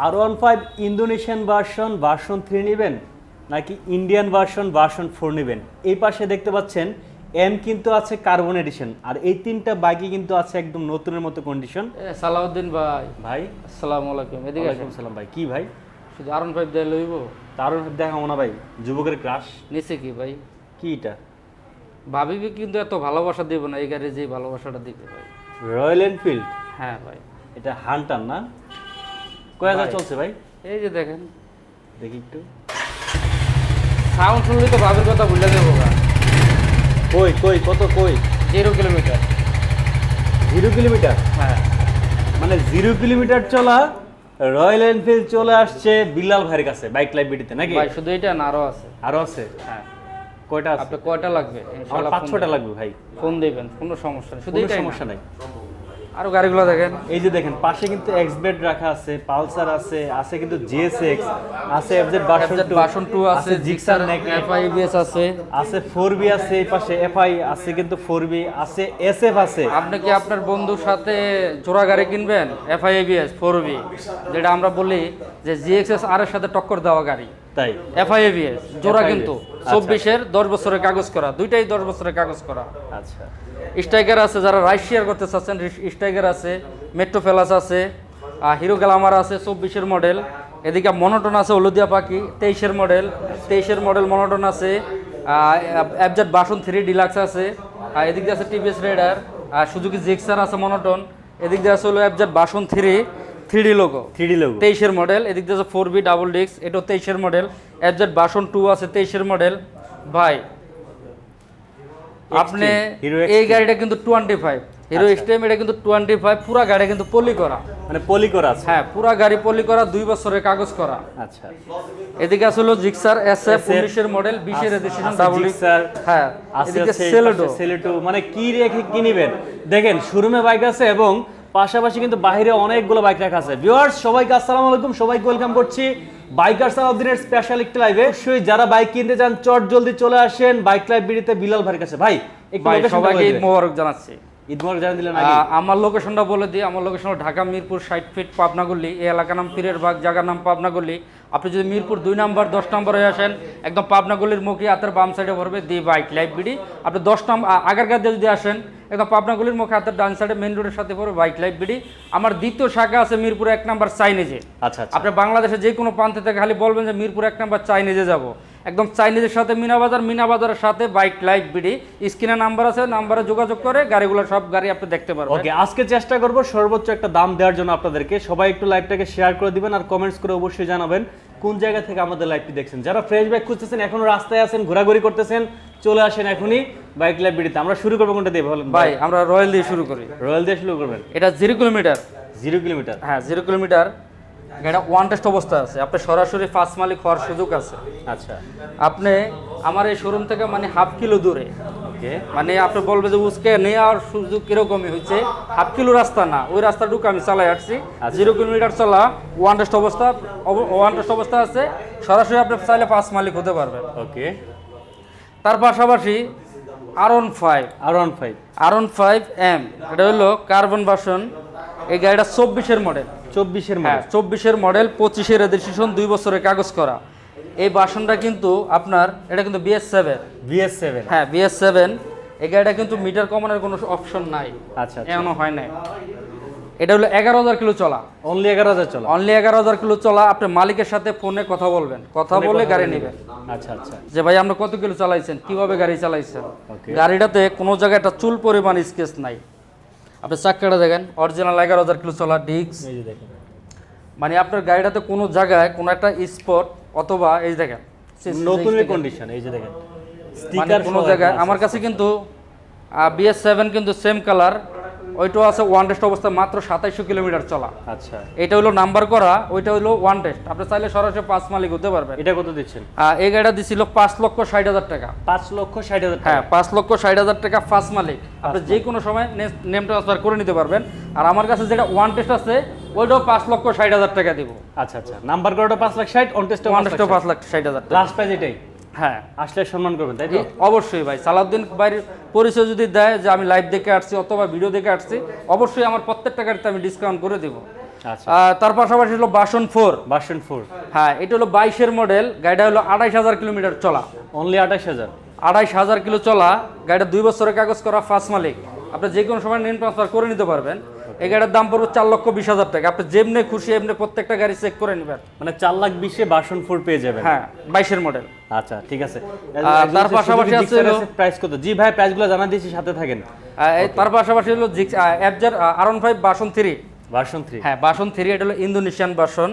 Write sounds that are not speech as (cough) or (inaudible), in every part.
R one five Indonesian version version three নেবেন নাকি Indian version version four নেবেন? এই পাশে দেখতে পাচ্ছেন এম কিন্তু আছে কার্বন এডিশন আর এই তিনটা বাইকই কিন্তু আছে একদম নতুনের মতো কন্ডিশন সালাউদ্দিন ভাই। ভাই? আসসালামু আলাইকুম এদিকে আসেন। সালাম ভাই কি ভাই? শুধু আরন ফাইভ দিয়ে লইব? তারও দেখাবো না ভাই যুবকের ক্রাশ নিচে কি ভাই? কি এটা? ভাবিবি কিন্তু এত ভালোবাসা দিব না এই গাড়ি যে ভালোবাসাটা দিবে ভাই। রয়্যাল এনফিল্ড হ্যাঁ ভাই। এটা হান্টার না? কয় হাজার চলছে ভাই? এই যে দেখেন। দেখি একটু। সাউন্ড শুনলে তো ভাবির কথা ভুলে গা। কই কই কত কই? জিরো কিলোমিটার জিরো কিলোমিটার হ্যাঁ। মানে জিরো কিলোমিটার চলা রয়্যাল এনফিল্ড চলে আসছে বিল্লাল ভাইয়ের কাছে বাইক লাইব্রেরিতে নাকি? ভাই শুধু এটা না আরও আছে। আরও আছে? হ্যাঁ। কয়টা আছে? আপনি কয়টা লাগবে? আমার পাঁচ ছটা লাগবে ভাই। ফোন দিবেন কোনো সমস্যা নেই। শুধু সমস্যা নাই। আরও গাড়িগুলো দেখেন। এই যে দেখেন পাশে কিন্তু এক্স বেড রাখা আছে পালসার আছে আছে কিন্তু জিএসএক্স আছে এফজেড ভার্সন 2 আছে জিক্সার এফআইবিএস আছে। আছে 4B আছে এই পাশে এফআই আছে কিন্তু ফোর বি আছে এসএফ আছে। আপনি কি আপনার বন্ধুর সাথে জোড়া গাড়ি কিনবেন? এফআইবিএস ফোর বি যেটা আমরা বলি যে জিএক্সএস আর এর সাথে টক্কর দেওয়া গাড়ি। তাই? এফআইবিএস জোড়া কিন্তু। আচ্ছা। চব্বিশের দশ বছরের কাগজ করা দুইটাই দশ বছরের কাগজ করা। আচ্ছা। স্ট্রাইকার আছে যারা রাইড শেয়ার করতে চাচ্ছেন স্ট্রাইকার আছে মেট্রো ফেলাস আছে হিরো গ্লামার আছে চব্বিশের মডেল। এদিকে মনোটন আছে হলুদিয়া পাখি তেইশের মডেল। তেইশের মডেল মনোটন আছে অ্যাবজেট বাসন থ্রি ডিলাক্স আছে আর এদিক দিয়ে আছে টিভিএস রেডার সুজুকি জিক্সার আছে মনোটন। এদিক দিয়ে আছে হলো অ্যাবজেট version three three D logo 3D logo তেইশের মডেল এদিক দিয়ে ফোর বি ডাবল ডিস্ক এটাও তেইশের মডেল অ্যাবজেট বাসন টু আছে তেইশের মডেল ভাই আপনি এই গাড়িটা কিন্তু টোয়েন্টি ফাইভ হিরো আচ্ছা। স্টেম এটা কিন্তু টোয়েন্টি ফাইভ পুরা গাড়ি কিন্তু পলি করা। মানে পলি করা আছে। হ্যাঁ পুরা গাড়ি পলি করা দুই বছরের কাগজ করা। আচ্ছা। এদিকে আসলে জিক্সার এস এফ উনিশের মডেল বিশের আছে- রেজিস্ট্রেশন ডাবল Gixxer, হ্যাঁ এদিকে পাশে সেলেটো মানে কি রেখে কি নিবেন দেখেন শোরুমে বাইক আছে এবং পাশাপাশি কিন্তু বাইরে অনেকগুলো বাইক রাখা আছে। ভিউয়ার্স সবাইকে আসসালামু আলাইকুম। সবাইকে ওয়েলকাম করছি বাইকার সালাউদ্দিনের স্পেশাল একটি লাইভে অবশ্যই যারা বাইক কিনতে চান চট জলদি চলে আসেন বাইক লাইভ বিড়িতে বিলাল ভাইয়ের কাছে। ভাই সবাইকে ঈদ মোবারক জানাচ্ছি। ঈদ মোবারক জানিয়ে দিলেন আমার লোকেশনটা বলে দিই। আমার লোকেশন ঢাকা মিরপুর ষাট ফিট পাবনাগুলি এই এলাকার নাম পীরের বাগ জায়গার নাম পাবনাগুলি আপনি যদি মিরপুর দুই নাম্বার দশ নম্বরে আসেন একদম পাবনাগুলির মুখে হাতের বাম সাইডে ভরবে দি বাইক লাইভ বিডি। আপনি দশ নম্বর আগারগার দিয়ে যদি আসেন একদম পাবনাগুলির মুখে হাতের ডান সাইডে মেন রোডের সাথে পড়বে বাইক লাইভ বিডি। আমার দ্বিতীয় শাখা আছে মিরপুর এক নাম্বার চাইনিজে। আচ্ছা আচ্ছা। আপনি বাংলাদেশে যে কোনো প্রান্তে থেকে খালি বলবেন যে মিরপুর এক নাম্বার চাইনিজে যাব। একদম চাইনিজের সাথে মিনাবাজার মিনাবাজারের সাথে বাইক লাইভ বিডি। স্ক্রিনে নাম্বার আছে নাম্বারে যোগাযোগ করে গাড়িগুলো সব গাড়ি আপনি দেখতে পারবেন। ওকে আজকে চেষ্টা করব সর্বোচ্চ একটা দাম দেওয়ার জন্য আপনাদেরকে। সবাই একটু লাইভটাকে শেয়ার করে দিবেন আর কমেন্টস করে অবশ্যই জানাবেন। কোন জায়গা থেকে আমাদের লাইভটি দেখছেন? যারা ফ্রেশ বাইক খুঁজতেছেন এখনও রাস্তায় আছেন ঘোরাঘুরি করতেছেন চলে আসেন এখনই বাইক লাইভ বিডিতে আমরা শুরু করব কোনটা দিয়ে? বলেন ভাই আমরা রয়্যাল দিয়ে শুরু করি। রয়্যাল দিয়ে শুরু করবেন? এটা জিরো কিলোমিটার জিরো কিলোমিটার হ্যাঁ জিরো কিলোমিটার এটা ওয়ান টেস্ট অবস্থা আছে। আপনি সরাসরি ফার্স্ট মালিক হওয়ার সুযোগ আছে। আচ্ছা। আপনি আমার এই শোরুম থেকে মানে হাফ কিলো দূরে। ওকে মানে আপনি বলবে যে উসকে নেওয়ার সুযোগ কিরকমই হচ্ছে হাফ কিলো রাস্তা না ওই রাস্তাটুকু আমি চালাই আসছি। জিরো কিলোমিটার চলা ওয়ান টেস্ট অবস্থা ওয়ান টেস্ট অবস্থা আছে। সরাসরি আপনি চাইলে পাঁচ মালিক হতে পারবেন। ওকে। তার পাশাপাশি R one five R one five R one five M এটা হলো কার্বন ভার্সন এই গাড়িটা চব্বিশের মডেল চব্বিশের হ্যাঁ চব্বিশের মডেল পঁচিশের রেজিস্ট্রেশন দুই বছরের কাগজ করা। এই বাসনটা কিন্তু আপনার এটা কিন্তু বিএস সেভেন বিএস সেভেন হ্যাঁ বিএস সেভেন এই গাড়িটা কিন্তু মিটার কমানোর কোনো অপশন নাই। আচ্ছা আচ্ছা। এমনও হয় নাই। এটা হলো এগারো হাজার কিলো চলা। অনলি এগারো হাজার চলা। অনলি এগারো হাজার কিলো চলা। আপনি মালিকের সাথে ফোনে কথা বলবেন। কথা বলে গাড়ি নেবেন। আচ্ছা আচ্ছা। যে ভাই আমরা কত কিলো চালাইছেন? কীভাবে গাড়ি চালাইছেন? গাড়িটাতে কোনো জায়গায় একটা চুল পরিমাণ স্কেচ নাই। আপনি চাক্কাটা দেখেন। অরিজিনাল এগারো হাজার কিলো চলা ডিস্ক। মানে আপনার গাড়িটাতে কোনো জায়গায় কোনো একটা স্পট অথবা এই দেখেন নতুনের কন্ডিশন এই যে দেখেন মানে স্টিকার কোনো জায়গায় আমার কাছে কিন্তু বিএস সেভেন কিন্তু সেম কালার ওইটাও আছে ওয়ান টেস্ট অবস্থা মাত্র সাতাইশশো কিলোমিটার চলা। আচ্ছা। এটা হলো নাম্বার করা ওইটা হলো ওয়ান টেস্ট আপনি চাইলে সরাসরি পাঁচ মালিক হতে পারবেন। এটা কত দিচ্ছেন? এই গাড়িটা দিছিল পাঁচ লক্ষ ষাট হাজার টাকা। পাঁচ লক্ষ ষাট হাজার হ্যাঁ পাঁচ লক্ষ ষাট হাজার টাকা ফার্স্ট মালিক আপনি যে কোনো সময় নেম ট্রান্সফার করে নিতে পারবেন। আর আমার কাছে যেটা ওয়ান টেস্ট আছে ওইটাও পাঁচ লক্ষ ষাট হাজার টাকা দিব। আচ্ছা আচ্ছা। নাম্বার করাটা পাঁচ লাখ ষাট অন টেস্টে ওয়ান টেস্টও পাঁচ লাখ ষাট। হাজার টাকা। লাস্ট প্রাইজ এটাই? হ্যাঁ আসলে সম্মান করবেন তাই তো? অবশ্যই ভাই সালাউদ্দিন ভাইয়ের পরিচয় যদি দেয় যে আমি লাইভ দেখে আসছি অথবা ভিডিও দেখে আসছি অবশ্যই আমার প্রত্যেকটা গাড়িতে আমি ডিসকাউন্ট করে দেবো। আচ্ছা। তার পাশাপাশি হলো বাসন ফোর ভার্সন ফোর হ্যাঁ এটা হলো বাইশের মডেল গাড়িটা হলো আড়াইশ হাজার কিলোমিটার চলা। অনলি আঠাশ হাজার। আড়াইশ হাজার কিলো চলা গাড়িটা দুই বছরের কাগজ করা ফার্স্ট মালিক। আপনি যে কোনো সময় নেন ট্রান্সফার করে নিতে পারবেন। এই গাড়ির দাম পড়বে চার লক্ষ বিশ হাজার টাকা। আপনি যেমনি খুশি এমনি প্রত্যেকটা গাড়ি চেক করে নেবেন। মানে চার লাখ বিশে ভার্সন ফোর পেয়ে যাবেন। হ্যাঁ বাইশের মডেল আচ্ছা ঠিক আছে। তার পাশাপাশি আছে প্রাইস কত? জি ভাই প্রাইসগুলো জানা দিয়েছি সাথে থাকেন। তার পাশাপাশি হলো অ্যাপজার আরন ফাইভ বাসন থ্রি বাসন থ্রি হ্যাঁ বাসন থ্রি এটা হলো ইন্দোনেশিয়ান বাসন।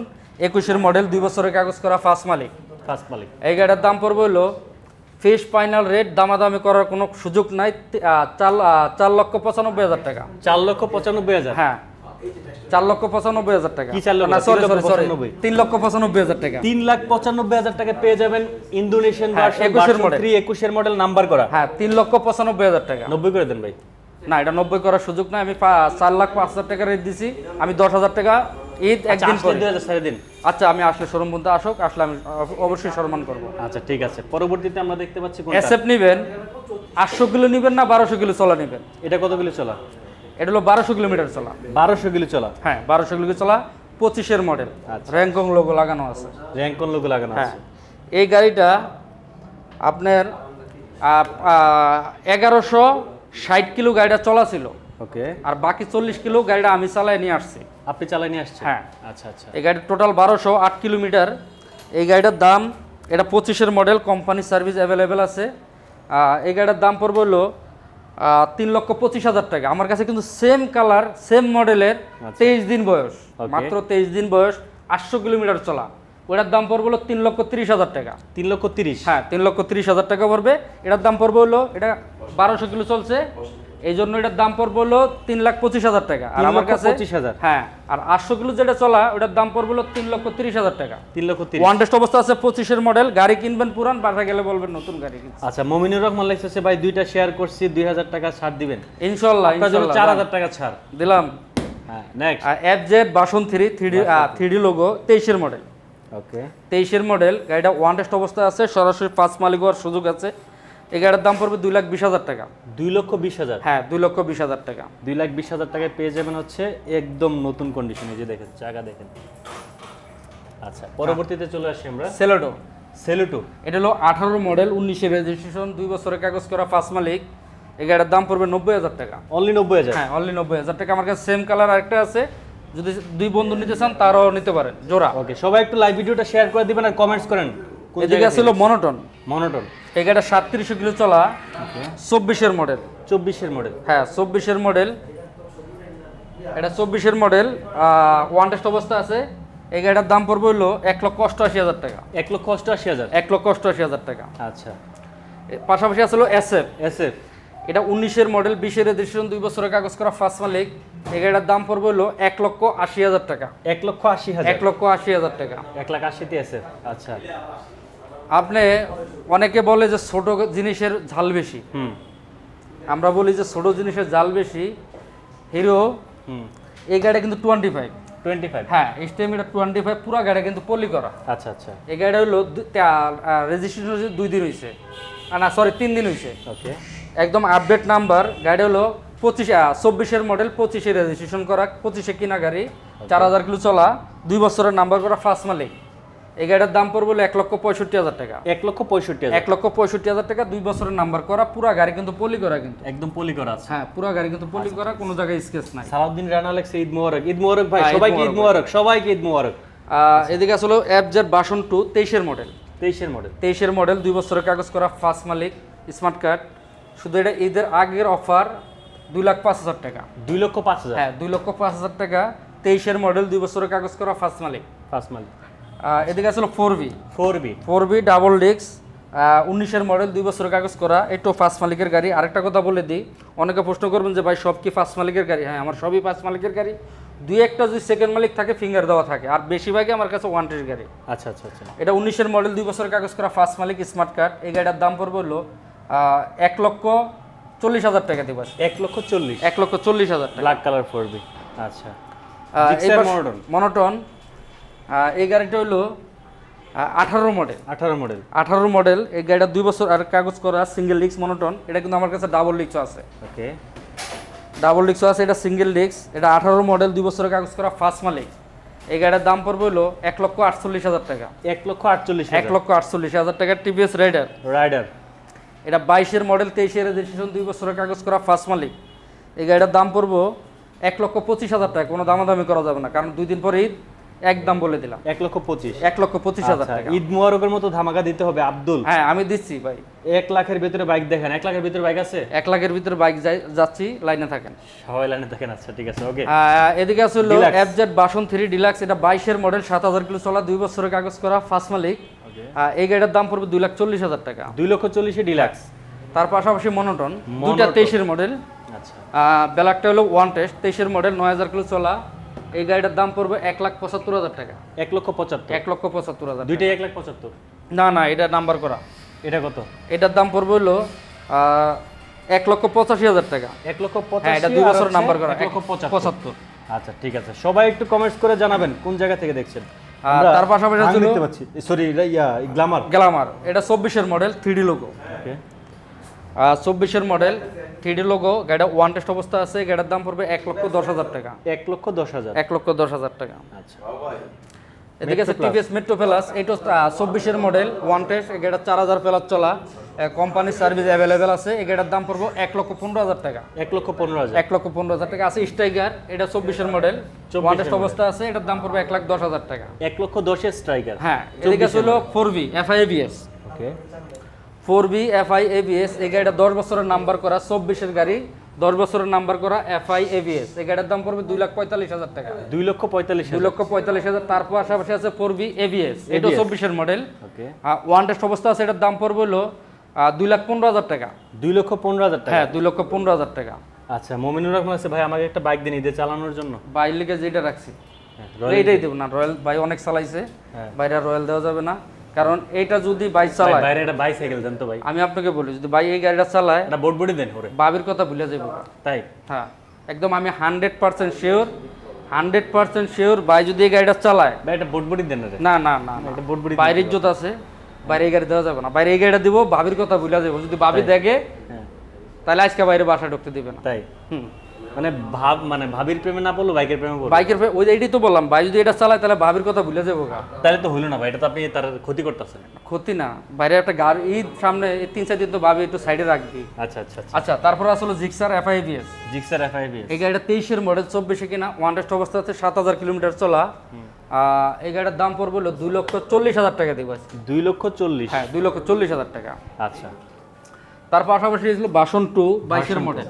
একুশের মডেল দুই বছরের কাগজ করা ফার্স্ট মালিক। ফার্স্ট মালিক। এই গাড়ির দাম পড়বে হলো ফিস ফাইনাল রেট দামাদামি করার কোনো সুযোগ নাই চার চার লক্ষ পঁচানব্বই হাজার টাকা। চার লক্ষ পঁচানব্বই হাজার? হ্যাঁ। চার লক্ষ পঁচানব্বই হাজার টাকা। তিন সরি লক্ষ? সরি সরি পঁচানব্বই। তিন লক্ষ পঁচানব্বই হাজার টাকা। তিন লাখ পঁচানব্বই হাজার টাকা পেয়ে যাবেন ইন্দোনেশিয়ান হ্যাঁ, ভার্সন 21 এর ভার্সন model। থ্রি একুশের মডেল নাম্বার করা। হ্যাঁ তিন লক্ষ পঁচানব্বই হাজার টাকা। নব্বই করে দেন ভাই। না এটা নব্বই করার সুযোগ নাই। আমি চার লাখ পাঁচ হাজার টাকা রেট দিছি। আমি দশ হাজার টাকা ঈদ আচ্ছা একদিন পরে। দিন। আচ্ছা আমি আসলে শোরুম বন্ধু আসুক আসলে আমি অব- অবশ্যই সম্মান করব। আচ্ছা ঠিক আছে। পরবর্তীতে আমরা দেখতে পাচ্ছি এসএফ নিবেন আটশো কিলো নিবেন না বারোশো কিলো চলা নিবেন? এটা কতগুলি চলা? এটা হলো বারোশো কিলোমিটার চলা। বারোশো কিলো চলা? হ্যাঁ বারোশো কিলো চলা পঁচিশের মডেল আচ্ছা। র্যাঙ্কং লোগো লাগানো আছে। র্যাঙ্কন লোক লাগানো হ্যাঁ। আছে। এই গাড়িটা আপনার এগারোশো ষাট কিলো গাড়িটা চলা ছিল। ওকে। আর বাকি চল্লিশ কিলো গাড়িটা আমি চালাই নিয়ে আসছি। আপনি চালাই নিয়ে আসছেন? হ্যাঁ। আচ্ছা আচ্ছা। এই গাড়ির টোটাল বারোশো আট কিলোমিটার। এই গাড়িটার দাম এটা পঁচিশের মডেল কোম্পানি সার্ভিস অ্যাভেলেবেল আছে। এই গাড়িটার দাম পড়বে হলো তিন লক্ষ পঁচিশ হাজার টাকা। আমার কাছে কিন্তু সেম কালার সেম মডেলের তেইশ দিন বয়স. মাত্র তেইশ দিন বয়স আটশো কিলোমিটার চলা। ওটার দাম পড়বে হলো তিন লক্ষ তিরিশ হাজার টাকা। তিন লক্ষ তিরিশ? হ্যাঁ তিন লক্ষ তিরিশ হাজার টাকা পড়বে। এটার দাম পড়বে হলো এটা বারোশো কিলো চলছে। এই জন্য এটার দাম পড়বে হলো তিন লাখ পঁচিশ হাজার টাকা। আর আমার কাছে পঁচিশ হাজার। হ্যাঁ আর আটশো কিলো যেটা চলা ওটার দাম পড়বে হলো তিন লক্ষ তিরিশ হাজার টাকা। তিন লক্ষ তিরিশ। ওয়ান টেস্ট অবস্থা আছে পঁচিশের মডেল গাড়ি কিনবেন পুরান বাসা গেলে বলবেন নতুন গাড়ি কিনছি আচ্ছা মমিনুর রহমান লিখতেছে ভাই দুইটা শেয়ার করছি দুই হাজার টাকা ছাড় দিবেন। ইনশাল্লাহ চার হাজার টাকা ছাড়। দিলাম। হ্যাঁ next F Z version three three three. Logo তেইশের মডেল ওকে তেইশের মডেল গাড়িটা ওয়ান টেস্ট অবস্থায় আছে সরাসরি পাঁচ মালিক হওয়ার সুযোগ আছে। এই গাড়ির দাম পড়বে দুই লাখ বিশ হাজার টাকা। দুই লক্ষ বিশ হাজার? হ্যাঁ দুই লক্ষ বিশ হাজার টাকা। দুই লাখ বিশ হাজার টাকায় পেয়ে যাবেন হচ্ছে একদম নতুন কন্ডিশনে যে দেখেন জায়গা দেখেন। আচ্ছা পরবর্তীতে চলে আসি আমরা। সেলোডো সেলোটো এটা হলো আঠারো মডেল উনিশের রেজিস্ট্রেশন দুই বছরের কাগজ করা ফার্স্ট মালিক। এই গাড়ির দাম পড়বে নব্বই হাজার টাকা। অনলি নব্বই হাজার? হ্যাঁ অনলি নব্বই হাজার টাকা। আমার কাছে সেম কালার আরেকটা আছে। যদি দুই বন্ধু নিতে চান তারাও নিতে পারেন। জোড়া। ওকে সবাই একটু লাইভ ভিডিওটা শেয়ার করে দিবেন আর কমেন্টস করেন। এদিকে ছিল মনোটন মনোটন। এই গাড়িটা সাতত্রিশশো কিলো চলা চব্বিশের মডেল। চব্বিশের মডেল। হ্যাঁ চব্বিশের মডেল। এটা চব্বিশের মডেল ওয়ান টেস্ট অবস্থা আছে। এই গাড়িটার দাম পড়বে হলো এক লক্ষ অষ্টআশি হাজার টাকা। এক লক্ষ অষ্টআশি হাজার? এক লক্ষ অষ্টআশি হাজার টাকা। আচ্ছা। পাশাপাশি আসলো এস এফ এস এফ এটা উনিশের মডেল বিশের রেজিস্ট্রেশন দুই বছরের কাগজ করা ফার্স্ট মালিক। এই গাড়িটার দাম পড়বে হলো এক লক্ষ আশি হাজার টাকা। এক লক্ষ আশি হাজার। এক লক্ষ আশি হাজার টাকা। এক লাখ আশিতে এস এফ আচ্ছা। আপনি অনেকে বলে যে ছোট জিনিসের ঝাল বেশি। হুম। আমরা বলি যে ছোট জিনিসের জাল বেশি হিরো হুম। এই গাড়িটা কিন্তু টোয়েন্টি ফাইভ টোয়েন্টি ফাইভ হ্যাঁ টোয়েন্টি ফাইভ পুরো গাড়ি কিন্তু পলি করা। আচ্ছা আচ্ছা। এই গাড়িটা হলো রেজিস্ট্রেশন হচ্ছে দুই দিন হয়েছে না সরি তিন দিন হয়েছে ওকে একদম আপডেট নাম্বার গাড়ি হলো পঁচিশ চব্বিশের মডেল পঁচিশে রেজিস্ট্রেশন করা পঁচিশে কিনা গাড়ি চার হাজার কিলো চলা দুই বছরের নাম্বার করা ফার্স্ট মালিক। এই দাম পড়বে এক লক্ষ পঁয়ষট্টি হাজার টাকা। এক লক্ষ পঁয়ষট্টি এক লক্ষ পঁয়ষট্টি হাজার টাকা দুই বছরের নাম্বার করা পুরা গাড়ি কিন্তু পলি করা কিন্তু। একদম পলি করা আছে। হ্যাঁ পুরা গাড়ি কিন্তু পলি করা কোনো জায়গায় স্কেচ নাই। সালাউদ্দিন রানা লেখছে ঈদ মোবারক। ঈদ মোবারক ভাই হ্যাঁ, সবাইকে ঈদ মোবারক সবাইকে ঈদ মোবারক। এদিকে আসলে জেড বাসন টু তেইশের মডেল তেইশের মডেল তেইশের মডেল দুই বছরের কাগজ করা ফার্স্ট মালিক স্মার্ট কার্ড শুধু এটা ঈদের আগের অফার দুই লাখ পাঁচ হাজার টাকা। দুই লক্ষ পাঁচ হাজার। হ্যাঁ দুই লক্ষ পাঁচ হাজার টাকা তেইশের মডেল দুই বছরের কাগজ করা ফার্স্ট মালিক। ফার্স্ট মালিক। এদিকে আসলে four B four B four B double ডিক্স উনিশের মডেল দুই বছরের কাগজ করা একটু ফার্স্ট মালিকের গাড়ি। আরেকটা কথা বলে দিই অনেকে প্রশ্ন করবেন যে ভাই সব কি ফার্স্ট মালিকের গাড়ি? হ্যাঁ আমার সবই ফার্স্ট মালিকের গাড়ি। দুই একটা যদি সেকেন্ড মালিক থাকে ফিঙ্গার দেওয়া থাকে। আর বেশিরভাগই আমার কাছে ওয়ান টেস্ট গাড়ি। আচ্ছা আচ্ছা আচ্ছা। এটা উনিশের মডেল দুই বছরের কাগজ করা ফার্স্ট মালিক স্মার্ট কার্ড এই গাড়িটার দাম পড়বে হলো এক লক্ষ চল্লিশ হাজার টাকা দিবস। এক লক্ষ চল্লিশ। এক লক্ষ চল্লিশ হাজার টাকা। ব্ল্যাক কালার ফোর বি আচ্ছা। মনোটন এই গাড়িটা হলো আঠারো মডেল আঠারো মডেল আঠারো মডেল এই গাড়িটা দুই বছর আর কাগজ করা সিঙ্গেল ডিক্স মনোটন এটা কিন্তু আমার কাছে ডাবল ডিক্সও আছে। ওকে। ডাবল ডিক্সও আছে এটা সিঙ্গেল ডিক্স এটা আঠারো মডেল দুই বছরের কাগজ করা ফার্স্ট মালিক। এই গাড়ির দাম পড়বে হলো এক লক্ষ আটচল্লিশ হাজার টাকা। এক লক্ষ আটচল্লিশ এক লক্ষ আটচল্লিশ হাজার টাকা টিভিএস রাইডার রাইডার এটা বাইশের মডেল তেইশের রেজিস্ট্রেশন দুই বছরের কাগজ করা ফার্স্ট মালিক। এই গাড়িটার দাম পড়ব এক লক্ষ পঁচিশ হাজার টাকা কোনো দামাদামি করা যাবে না কারণ দুই দিন পরে ঈদ। এক দাম বলে দিলাম। এক লক্ষ পঁচিশ। এক লক্ষ পঁচিশ হাজার আচ্ছা, টাকা। ঈদ মুবারকের মতো ধামাকা দিতে হবে আব্দুল। হ্যাঁ আমি দিচ্ছি ভাই। এক লাখের ভিতরে বাইক দেখেন এক লাখের ভিতরে বাইক আছে? এক লাখের ভিতরে বাইক যাচ্ছি লাইনে থাকেন। সবাই লাইনে দেখেন আচ্ছা ঠিক আছে ওকে। এদিকে আছে হলো। এফজেড বাসন থ্রি ডিলাক্স এটা বাইশের মডেল সাত হাজার কিলো চলা দুই বছরের কাগজ করা ফার্স্ট মালিক। এই গাড়ির দাম পড়বে দুই লাখ চল্লিশ হাজার টাকা। দুই লক্ষ চল্লিশে ডিলাক্স তার পাশাপাশি মনোটন দুইটা। তেইশের মডেল আচ্ছা। ব্ল্যাকটা হলো ওয়ান টেস্ট তেইশের মডেল নয় হাজার কিলো চলা এই গাড়িটার দাম পড়বে এক লাখ পঁচাত্তর হাজার টাকা। এক লক্ষ পঁচাত্তর? এক লক্ষ পঁচাত্তর হাজার দুইটাই এক লাখ পঁচাত্তর? না না এটা নাম্বার করা। এটা কত? এটার দাম পড়বে হলো এক লক্ষ পঁচাশি হাজার টাকা। এক লক্ষ হ্যাঁ পঁচাশি এটা দুই বছর নাম্বার করা এক লক্ষ পঁচাত্তর। আচ্ছা ঠিক আছে। সবাই একটু কমেন্টস করে জানাবেন কোন জায়গা থেকে দেখছেন? তার পাশাপাশি দেখতে পাচ্ছি। সরি ইয়া গ্ল্যামার গ্লামার এটা চব্বিশের মডেল থ্রি লোগো ওকে চব্বিশের মডেল থ্রি লোগো গাড়িটা ওয়ান টেস্ট অবস্থা আছে গাড়ির দাম পড়বে এক লক্ষ দশ হাজার টাকা। এক লক্ষ দশ হাজার। এক লক্ষ দশ হাজার টাকা। আচ্ছা। এদিকে আছে টিভিএস মেট্রো প্লাস এইটা চব্বিশের মডেল ওয়ান টেস্ট এই চার হাজার প্লাস চলা। কোম্পানির সার্ভিস অ্যাভেলেবেল আছে গাড়ির দাম পড়ব এক লক্ষ পনেরো হাজার টাকা। এক লক্ষ পনেরো হাজার। এক লক্ষ পনেরো হাজার টাকা। আছে স্ট্রাইকার এটা চব্বিশের মডেল 24 ওয়ান টেস্ট অবস্থা আছে এটার দাম পড়বে এক লাখ দশ হাজার টাকা। এক লক্ষ দশের স্ট্রাইকার হ্যাঁ এদিকে ছিল four B FI ABS okay four B FI ABS এই গাড়িটা দশ বছরের নাম্বার করা চব্বিশের গাড়ি দশ বছরের নাম্বার করা এফআই এবিএস এই গাড়ির দাম পড়বে দুই লাখ পঁয়তাল্লিশ হাজার টাকা। দুই লক্ষ পঁয়তাল্লিশ দুই লক্ষ পঁয়তাল্লিশ হাজার তার পাশাপাশি আছে ফোর বি এবিএস এটা চব্বিশের মডেল ওয়ান টেস্ট অবস্থা আছে এটার দাম পড়বে হলো দুই লাখ পনেরো হাজার টাকা। দুই লক্ষ পনেরো হাজার টাকা? হ্যাঁ দুই লক্ষ পনেরো হাজার টাকা। আচ্ছা মমিনুর রহমান আছে ভাই আমাকে একটা বাইক দিন ঈদে চালানোর জন্য। বাইর লিগে যেটা রাখছি। হ্যাঁ, এইটাই দেবো না রয়্যাল ভাই অনেক চালাইছে। হ্যাঁ। বাইরে রয়্যাল দেওয়া যাবে না। কারণ এটা যদি বাইক চালায় বাইরে একটা বাইসাইকেল দেন তো ভাই। আমি আপনাকে বলি যদি ভাই এই গাড়িটা চালায় একটা বোর্ড বডি দেন ওরে। বাবির কথা ভুলে যাব তাই? হ্যাঁ একদম আমি hundred percent sure hundred percent sure ভাই যদি এই গাড়িটা চালায় ভাই একটা বোর্ড বডি দেন রে না না না না। একটা বোর্ড বডি বাইরের ইজ্জত আছে বাইরে এই গাড়ি দেওয়া যাবে না। বাইরে এই গাড়িটা দিব ভাবির কথা ভুলে যাব যদি ভাবি দেখে হ্যাঁ। তাহলে আজকে বাইরে বাসা ঢুকতে দিবে না। তাই। হুম। মানে ভাব মানে ভাবির প্রেমে না পড়ল বাইকের প্রেমে পড়ল বাইকের ফে- ওই এইটাই তো বললাম ভাই যদি এটা চালায় তাহলে ভাবির কথা ভুলে যাব গা। তাহলে তো হইল না ভাই এটা তো আপনি তার ক্ষতি করতেছেন। ক্ষতি না। বাইরে একটা গাড়ি ঈদ সামনে তিন চার দিন তো ভাবি একটু সাইডে রাখবি। আচ্ছা আচ্ছা আচ্ছা। আচ্ছা তারপরে আসলে জিক্সার এফআইবিএস জিক্সার এফআইবি এই গাড়িটা তেইশের মডেল চব্বিশে কিনা ওয়ান টেস্ট অবস্থা আছে সাত হাজার কিলোমিটার চলা। এই গাড়িটার দাম পড়বে হলো দুই লক্ষ চল্লিশ হাজার টাকা দিব। দুই লক্ষ চল্লিশ? হ্যাঁ দুই লক্ষ চল্লিশ হাজার টাকা। আচ্ছা। তার পাশাপাশি ছিল বাসন টু বাইশের মডেল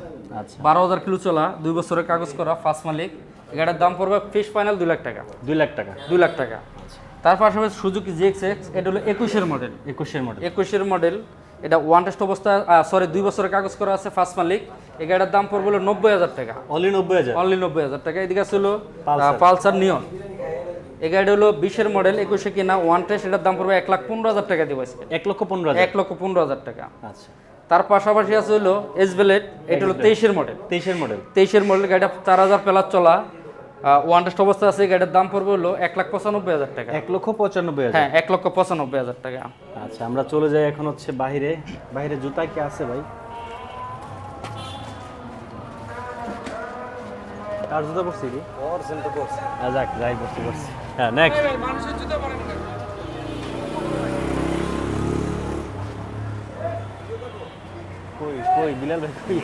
বারো হাজার কিলো চলা দুই বছরের কাগজ করা ফার্স্ট মালিক। গাড়ির দাম পড়বে ফিস ফাইনাল দুই লাখ টাকা। দুই লাখ টাকা। দুই লাখ টাকা। তার পাশাপাশি সুজুকি জিএক্স এক্স এটা হলো একুশের মডেল একুশের মডেল একুশের মডেল এটা ওয়ান টেস্ট অবস্থা সরি দুই বছরের কাগজ করা আছে ফার্স্ট মালিক। এই গাড়ির দাম পড়বে হলো নব্বই হাজার টাকা। অনলি নব্বই হাজার। অনলি নব্বই হাজার টাকা। এদিকে ছিল। পালসার নিয়ন এই গাড়ি হলো বিশের মডেল একুশে কিনা ওয়ান টেস্ট এটার দাম পড়বে এক লাখ পনেরো হাজার টাকা দিব এক লক্ষ পনেরো হাজার। এক লক্ষ পনেরো হাজার টাকা। আচ্ছা। তার পাশাপাশি আছে হলো এস বেলেট এটা হলো তেইশের মডেল তেইশের মডেল তেইশের মডেল গাড়িটা চার হাজার প্লাস চলা। ওয়ান টেস্ট অবস্থা আছে গাড়ির দাম পড়বে হলো এক লাখ পঁচানব্বই হাজার টাকা। এক লক্ষ পঁচানব্বই হাজার। হ্যাঁ এক লক্ষ পঁচানব্বই হাজার টাকা। আচ্ছা আমরা চলে যাই এখন হচ্ছে বাইরে। বাইরে জুতা কি আছে ভাই? কার জুতা পড়ছি কি? যাক যাই পড়ছি পড়ছি হ্যাঁ নেক্সট কই কই বিলাল ভাই কই?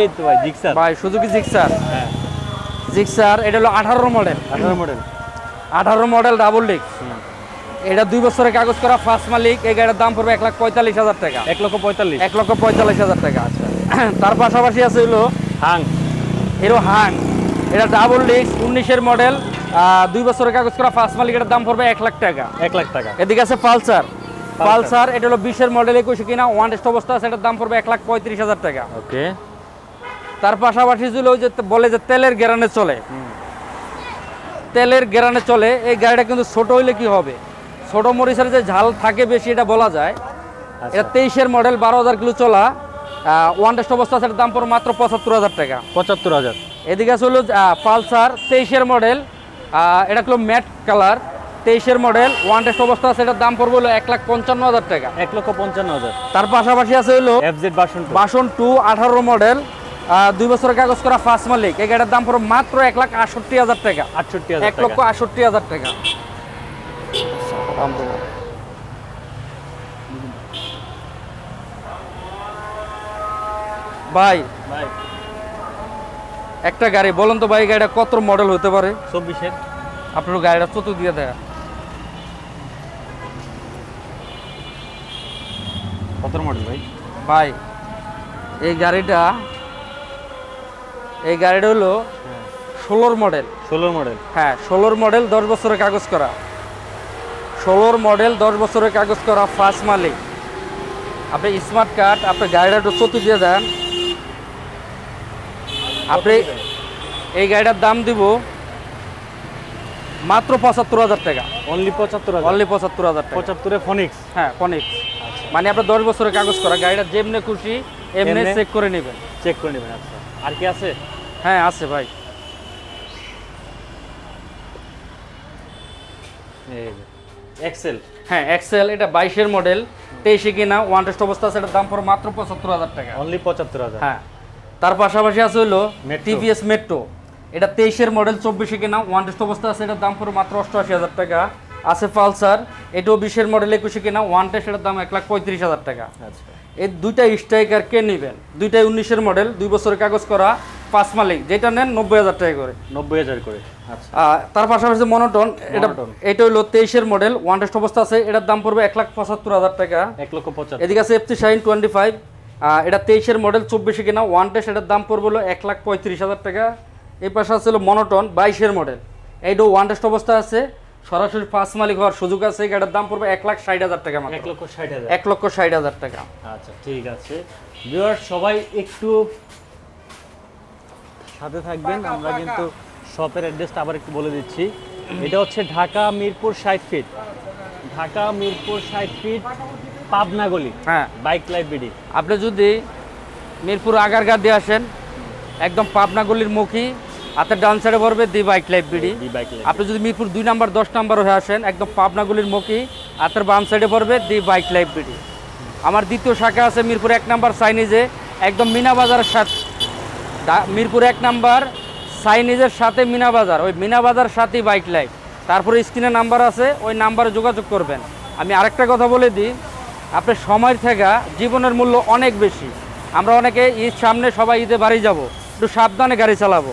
এই তো ভাই জিক্সার। ভাই সুজুকি জিক্সার। হ্যাঁ। জিক্সার এটা হলো আঠারো মডেল আঠারো মডেল আঠারো মডেল ডাবল এটা দুই বছরের কাগজ করা ফার্স্ট মালিক। এই গাড়ির দাম পড়বে এক লাখ পঁয়তাল্লিশ হাজার টাকা। এক লক্ষ পঁয়তাল্লিশ। এক লক্ষ পঁয়তাল্লিশ হাজার টাকা (clears throat) তার পাশাপাশি আছে হলো হাং। হিরো হাং। এটা ডাবল ডিক্স উনিশের মডেল দুই বছরের কাগজ করা ফার্স্ট মালিক এটার দাম পড়বে এক লাখ টাকা। এক লাখ টাকা। এদিকে আছে পালসার। পালসার। এটা হলো বিশের মডেল একুশে কিনা ওয়ান টেস্ট অবস্থা আছে এটার দাম পড়বে এক লাখ পঁয়ত্রিশ হাজার টাকা। ওকে। তার পাশাপাশি ছিল ওই যে বলে যে তেলের গ্যারানে চলে। তেলের গ্যারানে চলে এই গাড়িটা কিন্তু ছোট হইলে কি হবে? ছোট মরিচের যে ঝাল থাকে বেশি এটা বলা যায়। আচ্ছা। এটা তেইশের মডেল বারো হাজার কিলো চলা। ওয়ান টেস্ট অবস্থা আছে দাম পড়বে মাত্র পঁচাত্তর হাজার টাকা। পঁচাত্তর হাজার। এদিকে আছে হলো পালসার তেইশের মডেল এটা হলো ম্যাট কালার তেইশের মডেল ওয়ান টেস্ট অবস্থা আছে এটার দাম পড়বে হলো এক লাখ পঞ্চান্ন হাজার টাকা। এক লক্ষ পঞ্চান্ন হাজার। তার পাশাপাশি আছে হলো এফ জেড বাসন বাসন টু আঠারো মডেল দুই বছরের কাগজ করা ফার্স্ট মালিক। এই গাড়ির দাম পড়বে মাত্র এক লাখ আটষট্টি হাজার টাকা। আটষট্টি হাজার এক লক্ষ আটষট্টি হাজার টাকা। ভাই একটা গাড়ি বলুন তো ভাই গাড়িটা কত মডেল হতে পারে? চব্বিশের। আপনার গাড়িটা চতুর্থ দিয়ে। দেয় কত মডেল ভাই? ভাই এই গাড়িটা এই গাড়িটা হলো ষোলোর মডেল ষোলোর মডেল হ্যাঁ ষোলোর মডেল দশ বছরের কাগজ করা। ষোলোর মডেল দশ বছরের কাগজ করা ফার্স্ট মালিক। আপনি স্মার্ট কার্ড আপনি গাড়িটা একটু চতুর্থ দিয়ে দেন। আপনি এই গাড়িটার দাম দিব মাত্র পঁচাত্তর হাজার টাকা। অনলি পঁচাত্তর অনলি পঁচাত্তর হাজার টাকা। পঁচাত্তরে ফনিক্স হ্যাঁ ফনিক্স মানে আপনার দশ বছরের কাগজ করা গাড়িটা যেমনি খুশি এমনি চেক করে নেবেন। চেক করে নেবেন আচ্ছা। আর কি আছে? হ্যাঁ আছে ভাই। এক্সেল হ্যাঁ এক্সেল এটা বাইশের মডেল তেইশে কিনা ওয়ান টেস্ট অবস্থা আছে এটার দাম পড়ে মাত্র পঁচাত্তর হাজার টাকা। অনলি পঁচাত্তর হাজার। হ্যাঁ তার পাশাপাশি আছে হলো টিভিএস মেট্রো এটা তেইশের মডেল চব্বিশে কিনা ওয়ান টেস্ট অবস্থা আছে এটার দাম পড়ে মাত্র অষ্টআশি হাজার টাকা। আছে পালসার এটাও বিশের মডেল একুশে কিনা ওয়ান টেস্ট এটার দাম এক লাখ পঁয়ত্রিশ হাজার টাকা। আচ্ছা। এই দুইটা স্ট্রাইকার কে নেবেন? দুইটাই উনিশের মডেল দুই বছরের কাগজ করা পাঁচ মালিক। যেটা নেন নব্বই হাজার টাকা করে। নব্বই হাজার করে আচ্ছা। তার পাশাপাশি মনোটন এটা এটা হলো তেইশের মডেল ওয়ান টেস্ট অবস্থা আছে এটার দাম পড়বে এক লাখ পঁচাত্তর হাজার টাকা। এক লক্ষ পঁচাত্তর। এদিকে আছে এফটি শাইন টোয়েন্টি ফাইভ এটা তেইশের মডেল চব্বিশে কিনা ওয়ান টেস্ট এটার দাম পড়বে হলো এক লাখ পঁয়ত্রিশ হাজার টাকা। এই পাশে আছে হলো মনোটন বাইশের মডেল এইটাও ওয়ান টেস্ট অবস্থা আছে। সরাসরি ফার্স্ট মালিক হওয়ার সুযোগ আছে এই গাড়ির দাম পড়বে এক লাখ ষাট হাজার টাকা এক লক্ষ ষাট হাজার। এক লক্ষ ষাট হাজার টাকা। আচ্ছা ঠিক আছে। ভিউয়ার সবাই একটু সাথে থাকবেন আমরা কিন্তু শপের অ্যাড্রেসটা আবার একটু বলে দিচ্ছি। এটা হচ্ছে ঢাকা মিরপুর ষাট ফিট ঢাকা মিরপুর ষাট ফিট পাবনা গলি। হ্যাঁ। বাইক লাইব্রেরি আপনি যদি মিরপুর আগারগাঁ দিয়ে আসেন একদম পাবনা গলির মুখী হাতের ডান সাইডে পড়বে the bike life BD bike আপনি যদি মিরপুর দুই নাম্বার দশ নাম্বার হয়ে আসেন একদম পাবনা গলির মুখী হাতের বাম সাইডে পড়বে দি বাইক লাইফ বিডি। আমার দ্বিতীয় শাখা আছে মিরপুর এক নাম্বার সাইনিজে একদম মিনা বাজারের সাথে। মিরপুর এক নাম্বার সাইনিজের সাথে মিনা বাজার ওই মিনা বাজার সাথেই বাইক লাইফ তারপরে স্ক্রিনে নাম্বার আছে ওই নাম্বারে যোগাযোগ করবেন। আমি আরেকটা কথা বলে দিই আপনার সময়ের থেকে জীবনের মূল্য অনেক বেশি। আমরা অনেকে ঈদ সামনে সবাই ঈদে বাড়ি যাব একটু সাবধানে গাড়ি চালাবো।